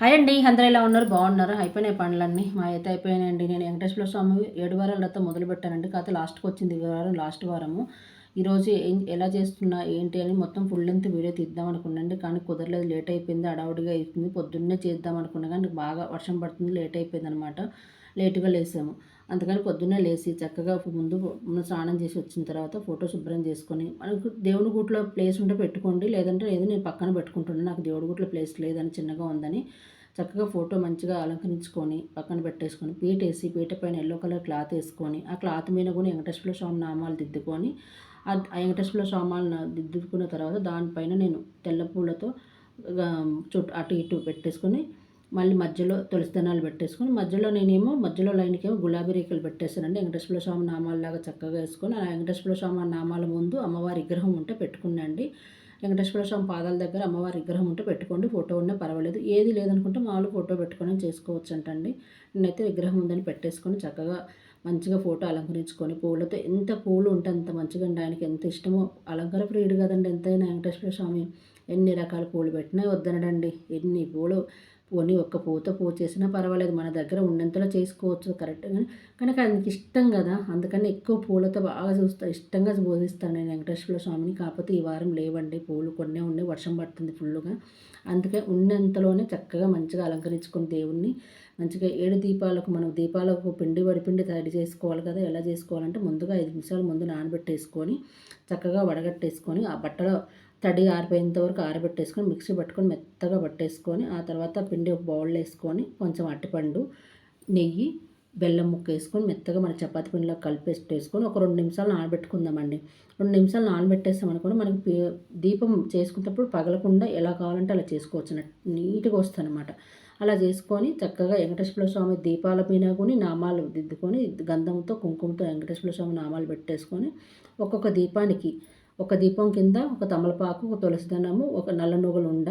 Hi అండి అందరూ ఎలా ఉన్నారు? బాగున్నారు? అయిపోయినాయి పనులన్నీ? మా అయితే అయిపోయినాయండి. నేను వెంకటేశ్వర స్వామి ఏడు వారాల రథం మొదలుపెట్టానండి కాకపోతే లాస్ట్కి వచ్చింది ఈ వారం లాస్ట్ వారము. ఈరోజు ఏం ఎలా చేస్తున్నా ఏంటి అని మొత్తం ఫుల్ లెంత్ వీడియో తీద్దాం అనుకున్నాండి కానీ కుదరలేదు లేట్ అయిపోయింది అడావుడిగా అయిపోయింది. పొద్దున్నే చేద్దాం అనుకున్నా కానీ బాగా వర్షం పడుతుంది లేట్ అయిపోయింది అనమాట లేటుగా లేసాము. అందుకని పొద్దున్నే లేచి చక్కగా ముందు స్నానం చేసి వచ్చిన తర్వాత ఫోటో శుభ్రం చేసుకొని మనకు దేవుడి గుట్లో ప్లేస్ ఉంటే పెట్టుకోండి లేదంటే ఏదో నేను పక్కన పెట్టుకుంటున్నాను నాకు దేవుడి గుట్లో ప్లేస్ లేదని చిన్నగా ఉందని చక్కగా ఫోటో మంచిగా అలంకరించుకొని పక్కన పెట్టేసుకొని పీట వేసి పీట పైన ఎల్లో కలర్ క్లాత్ వేసుకొని ఆ క్లాత్ మీద కూడా వెంకటేశ్వర స్వామి నామాలు దిద్దుకొని ఆ వెంకటేశ్వర స్వామాలను దిద్దుకున్న తర్వాత దానిపైన నేను తెల్ల పూలతో చుట్టూ అటు ఇటు పెట్టేసుకొని మళ్ళీ మధ్యలో తులసిదనాలు పెట్టేసుకొని మధ్యలో నేనేమో మధ్యలో లైన్కేమో గులాబీ రేకులు పెట్టేసానండి వెంకటేశ్వర స్వామి నామాలలాగా చక్కగా వేసుకొని ఆ వెంకటేశ్వర స్వామి నామాల ముందు అమ్మవారి విగ్రహం ఉంటే పెట్టుకున్నాండి వెంకటేశ్వర స్వామి పాదాల దగ్గర అమ్మవారి విగ్రహం ఉంటే పెట్టుకోండి. ఫోటో ఉన్నా పర్వాలేదు. ఏది లేదనుకుంటే మామూలు ఫోటో పెట్టుకొని చేసుకోవచ్చు అంటండి నేనైతే విగ్రహం ఉందని పెట్టేసుకొని చక్కగా మంచిగా ఫోటో అలంకరించుకొని పూలతో ఎంత పూలు ఉంటే అంత మంచిగా అండి ఆయనకి ఎంత ఇష్టమో అలంకార ప్రియుడు కదండి. ఎంతైనా వెంకటేశ్వర స్వామి ఎన్ని రకాల పూలు పెట్టినా వద్దనడండి. ఎన్ని పూలు పోనీ ఒక్క పూత పూ చేసినా పర్వాలేదు మన దగ్గర ఉన్నంతలో చేసుకోవచ్చు కరెక్ట్గా కానీ ఆయనకి ఇష్టం కదా అందుకని ఎక్కువ పూలతో బాగా చూస్తా ఇష్టంగా బోధిస్తాను నేను వెంకటేశ్వర స్వామిని. కాకపోతే ఈ వారం లేవండి పూలు కొన్నే ఉండే వర్షం పడుతుంది ఫుల్గా అందుకే ఉన్నంతలోనే చక్కగా మంచిగా అలంకరించుకుని దేవుణ్ణి మంచిగా ఏడు దీపాలకు మనం దీపాలకు పిండి వడిపిండి తయారు చేసుకోవాలి కదా ఎలా చేసుకోవాలంటే ముందుగా ఐదు నిమిషాలు ముందు నానబెట్టేసుకొని చక్కగా వడగట్టేసుకొని ఆ బట్టలో తడి ఆరిపోయేంత వరకు ఆరబెట్టేసుకొని మిక్సీ పట్టుకొని మెత్తగా పట్టేసుకొని ఆ తర్వాత పిండి ఒక బౌల్లో వేసుకొని కొంచెం అట్టిపండు నెయ్యి బెల్లం ముక్క వేసుకొని మెత్తగా మన చపాతి పిండిలో కలిపేసుకొని ఒక రెండు నిమిషాలు నానబెట్టుకుందామండి. రెండు నిమిషాలు నానబెట్టేస్తాం అనుకోండి మనకి దీపం చేసుకునేటప్పుడు పగలకుండా ఎలా కావాలంటే అలా చేసుకోవచ్చు. నీట్గా వస్తుందన్నమాట. అలా చేసుకొని చక్కగా వెంకటేశ్వర స్వామి దీపాల పైన కొని నామాలు దిద్దుకొని గంధంతో కుంకుమతో వెంకటేశ్వర స్వామి నామాలు పెట్టేసుకొని ఒక్కొక్క దీపానికి ఒక దీపం కింద ఒక తమలపాకు ఒక తులసిదనము ఒక నల్ల నువ్వులు ఉండ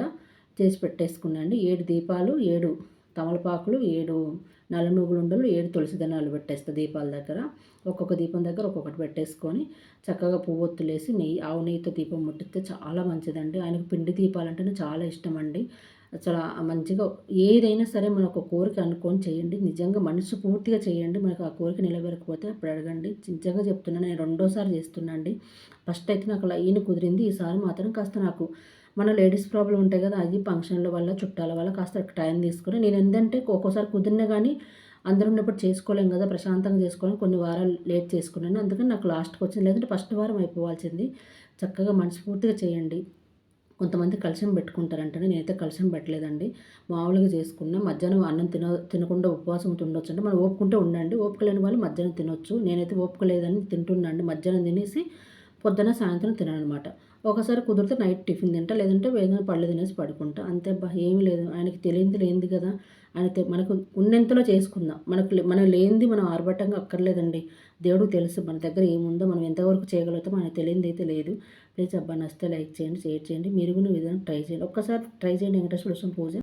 చేసి పెట్టేసుకున్నాండి. ఏడు దీపాలు ఏడు తమలపాకులు ఏడు నల్ల నువ్వులు ఉండలు ఏడు తులసి దనాలు పెట్టేస్తా దీపాల దగ్గర. ఒక్కొక్క దీపం దగ్గర ఒక్కొక్కటి పెట్టేసుకొని చక్కగా పువ్వొత్తులేసి నెయ్యి ఆవు నెయ్యితో దీపం ముట్టిస్తే చాలా మంచిదండి. ఆయనకు పిండి దీపాలంటేనే చాలా ఇష్టం అండి చాలా మంచిగా ఏదైనా సరే మన ఒక కోరిక అనుకొని చేయండి. నిజంగా మనసు పూర్తిగా చేయండి. మనకు ఆ కోరిక నిలబెరకపోతే అప్పుడు అడగండి. నిజంగా చెప్తున్నాను నేను రెండోసారి చేస్తున్నా అండి. ఫస్ట్ అయితే నాకు లైన్ కుదిరింది. ఈసారి మాత్రం కాస్త నాకు మన లేడీస్ ప్రాబ్లం ఉంటాయి కదా అది ఫంక్షన్ల వల్ల చుట్టాల వల్ల కాస్త టైం తీసుకుని నేను ఏంటంటే ఒక్కోసారి కుదిరినా కానీ అందరూ ఉన్నప్పుడు చేసుకోలేం కదా ప్రశాంతంగా చేసుకోవాలని కొన్ని వారాలు లేట్ చేసుకున్నాను. అందుకని నాకు లాస్ట్కి వచ్చింది. లేదంటే ఫస్ట్ వారం అయిపోవాల్సింది. చక్కగా మనస్ఫూర్తిగా చేయండి. కొంతమంది కలశం పెట్టుకుంటారంటే నేనైతే కలశం పెట్టలేదండి. మామూలుగా చేసుకున్నా. మధ్యాహ్నం అన్నం తిన తినకుండా ఉపవాసం ఉండొచ్చు అంటే మనం ఓపుకుంటే ఉండండి. ఓపిక లేని వాళ్ళు మధ్యాహ్నం తినొచ్చు. నేనైతే ఓపిక లేదని తింటున్నాండి మధ్యాహ్నం తినేసి పొద్దున సాయంత్రం తిననమాట ఒకసారి కుదిరితే నైట్ టిఫిన్ తింటా లేదంటే వేగంగా పళ్ళు తినేసి పడుకుంటా. అంతే ఏమీ లేదు. ఆయనకి తెలియంది లేనిది కదా. ఆయన మనకు ఉన్నంతలో చేసుకుందాం. మనకు మన లేనిది మనం ఆర్భటంగా అక్కర్లేదండి. దేవుడు తెలుసు మన దగ్గర ఏముందో మనం ఎంతవరకు చేయగలుగుతాం ఆయన తెలియంది అయితే లేదు. ప్లీజ్ అబ్బా నస్తే లైక్ చేయండి షేర్ చేయండి. మీరు కూడా విధానం ట్రై చేయండి. ఒక్కసారి ట్రై చేయండి. వెంకటేశ్వర పూజ.